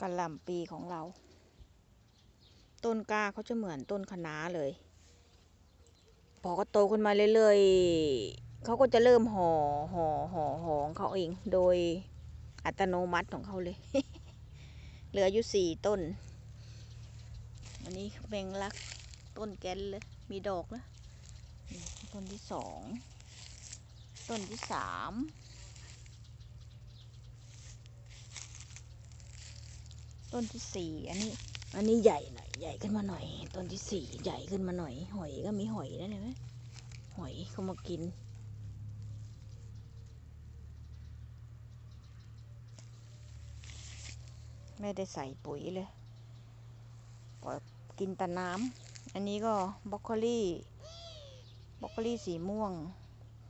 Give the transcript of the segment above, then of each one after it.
กะหล่ำปีของเรา ต้นกล้าเขาจะเหมือนต้นคะน้าเลย พอเขาโตขึ้นมาเรื่อยๆเขาก็จะเริ่มห่อห่อห่อห่อเขาเอง โดยอัตโนมัติของเขาเลย เหลืออยู่สี่ต้น อันนี้เมงลักต้นแกนเลย มีดอกนะต้นที่สอง ต้นที่สาม ต้นที่สี่อันนี้ อันนี้ใหญ่หน่อย ใหญ่ขึ้นมาหน่อย ต้นที่สี่ใหญ่ขึ้นมาหน่อย หอยก็มีหอยนะเห็นไหมหอยเขามากิน ไม่ได้ใส่ปุ๋ยเลยปล่อยกินแต่น้ำอันนี้ก็บรอกโคลี่บรอกโคลี่สีม่วง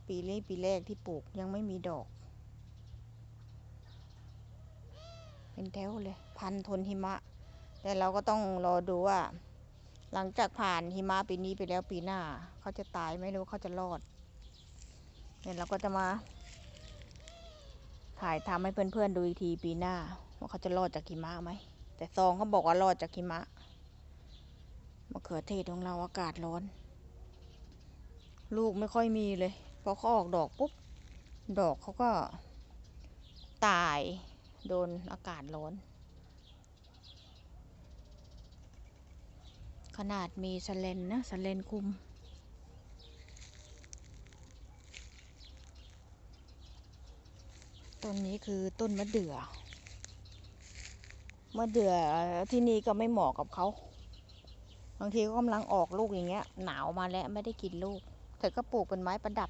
ปีนี้ปีแรกที่ปลูกยังไม่มีดอก เป็นแถวเลย พันทนหิมะ แต่เราก็ต้องรอดูว่า หลังจากผ่านหิมะปีนี้ไปแล้วปีหน้า เขาจะตายไหมหรือเขาจะรอดเนี่ยเราก็จะมา ถ่ายทำให้เพื่อนๆดูอีกทีปีหน้า ว่าเขาจะรอดจากหิมะไหม แต่ซองเขาบอกว่ารอดจากหิมะมะเขือเทศของเราอากาศร้อน ลูกไม่ค่อยมีเลยพอเขาออกดอกปุ๊บ ดอกเขาก็ตาย โดนอากาศร้อน ขนาดมีสเลนนะสเลนคุม ต้นนี้คือต้นมะเดื่อมะเดื่อที่นี่ก็ไม่เหมาะกับเขา บางทีก็กำลังออกลูกอย่างเงี้ย หนาวมาแล้วไม่ได้กินลูก แต่ก็ปลูกเป็นไม้ประดับ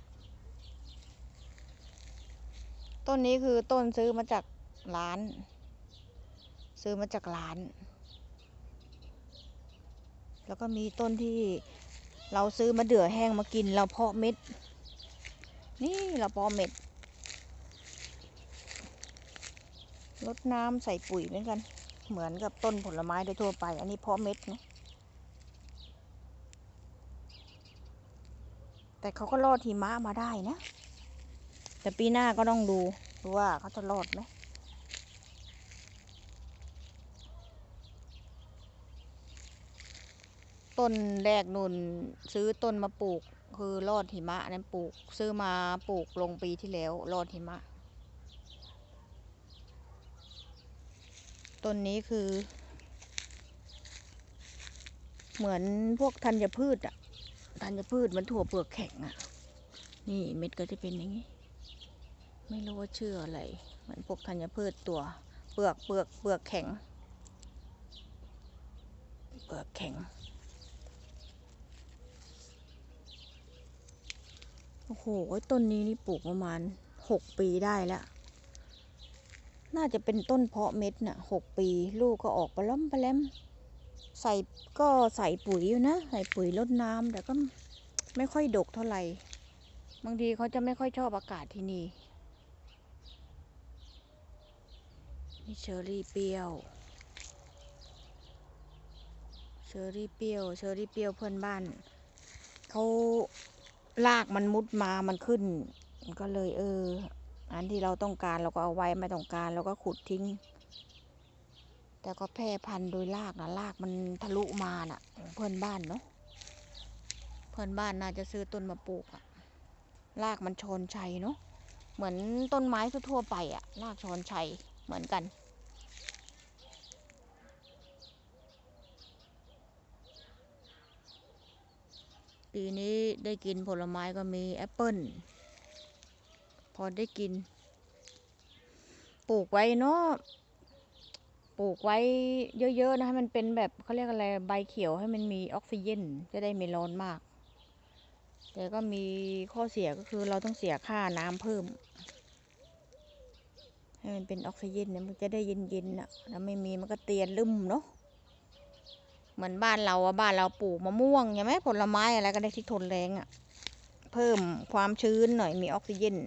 ต้นนี้คือต้นซื้อมาจาก ร้าน ซื้อมาจากร้าน แล้วก็มีต้นที่เราซื้อมะเดือแห้งมากินเราเพาะเม็ด นี่เราเพาะเม็ดรดน้ำใส่ปุ๋ยเหมือนกัน เหมือนกับต้นผลไม้โดยทั่วไป อันนี้เพาะเม็ดนะแต่เขาก็รอดหิมะมาได้นะ แต่ปีหน้าก็ต้องดูดูว่าเขาจะรอดไหม ต้นแรกนุ่นซื้อต้นมาปลูก คือรอดหิมะนั้นปลูก ซื้อมาปลูกลงปีที่แล้วรอดหิมะ ต้นนี้คือ เหมือนพวกธัญพืชอะธัญพืชมันถั่วเปลือกแข็งอะนี่เม็ดก็จะเป็นอย่างนี้ ไม่รู้ว่าชื่ออะไรเหมือนพวกธัญพืชตัวเปลือกเปลือกเปลือกแข็ง เปลือกแข็ง โอ้โห ต้นนี้นี่ปลูกประมาณหกปีได้แล้ว น่าจะเป็นต้นเพาะเม็ดน่ะหกปี ลูกก็ออกปลาล้อมปลาแลมใส่ก็ใส่ปุ๋ยอยู่นะ ใส่ปุ๋ยลดน้ำแต่ก็ไม่ค่อยดกเท่าไหร่ บางทีเขาจะไม่ค่อยชอบอากาศที่นี่ นี่เชอรี่เปรี้ยว เชอรี่เปรี้ยว เชอรี่เปรี้ยวเพื่อนบ้านเขา ลากมันมุดมามันขึ้น ก็เลยเออ อันที่เราต้องการเราก็เอาไว้ไม่ต้องการเราก็ขุดทิ้ง แต่ก็แพร่พันธุ์โดยรากนะรากมันทะลุมาน่ะ เพื่อนบ้านเนาะเพื่อนบ้านน่าจะซื้อต้นมาปลูกอะรากมันชนชัยเนาะเหมือนต้นไม้ทั่วไปอะรากชนชัยเหมือนกัน ปีนี้ได้กินผลไม้ก็มีแอปเปิ้ลพอได้กิน ปลูกไว้เนาะปลูกไว้เยอะๆนะให้มันเป็นแบบเขาเรียกอะไรใบเขียวให้มันมีออกซิเจนจะได้ไม่ร้อนมาก แต่ก็มีข้อเสียก็คือเราต้องเสียค่าน้ำเพิ่ม ให้มันเป็นออกซิเจนเนี่ยมันจะได้เย็นๆนะถ้าไม่มีมันก็เตียนลืมเนาะ เหมือนบ้านเราอะบ้านเราปลูกมะม่วงใช่ไหมผลไม้อะไรก็ได้ที่ทนแรงอะเพิ่มความชื้นหน่อยมีออกซิเจน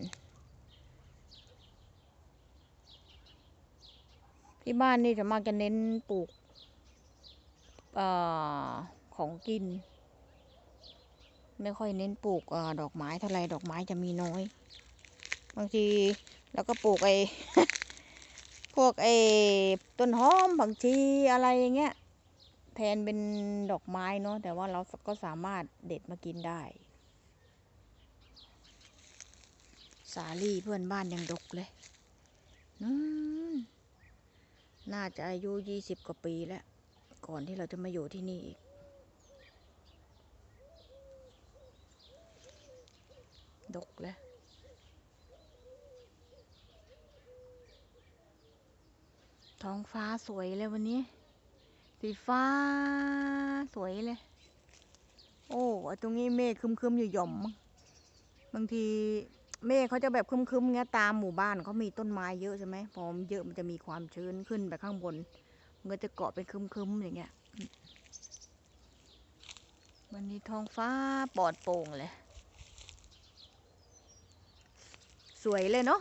ที่บ้านนี่จะมากจะเน้นปลูกอของกิน ไม่ค่อยเน้นปลูกอดอกไม้เท่าไรดอกไม้จะมีน้อย บางทีเราก็ปลูกไอ้พวกไอ้ต้นหอมผักชีอะไรอย่างเงี้ย แทนเป็นดอกไม้เนาะแต่ว่าเราก็สามารถเด็ดมากินได้ สาลี่เพื่อนบ้านยังดกเลยนู่นน่าจะอายุยี่สิบกว่าปีแล้ว ก่อนที่เราจะมาอยู่ที่นี่อีกดกเลยท้องฟ้าสวยเลยวันนี้ สีฟ้า สวยเลย โอ้ตรงนี้เมฆคึมๆอยู่หย่อม บางทีเมฆเขาจะแบบคึมๆเงี้ยตามหมู่บ้านเขามีต้นไม้เยอะใช่ไหมพอมเยอะมันจะมีความชื้นขึ้นไปข้างบน มันก็จะเกาะเป็นคึมๆอย่างเงี้ย วันนี้ท้องฟ้าปลอดโปร่งเลย สวยเลยเนาะ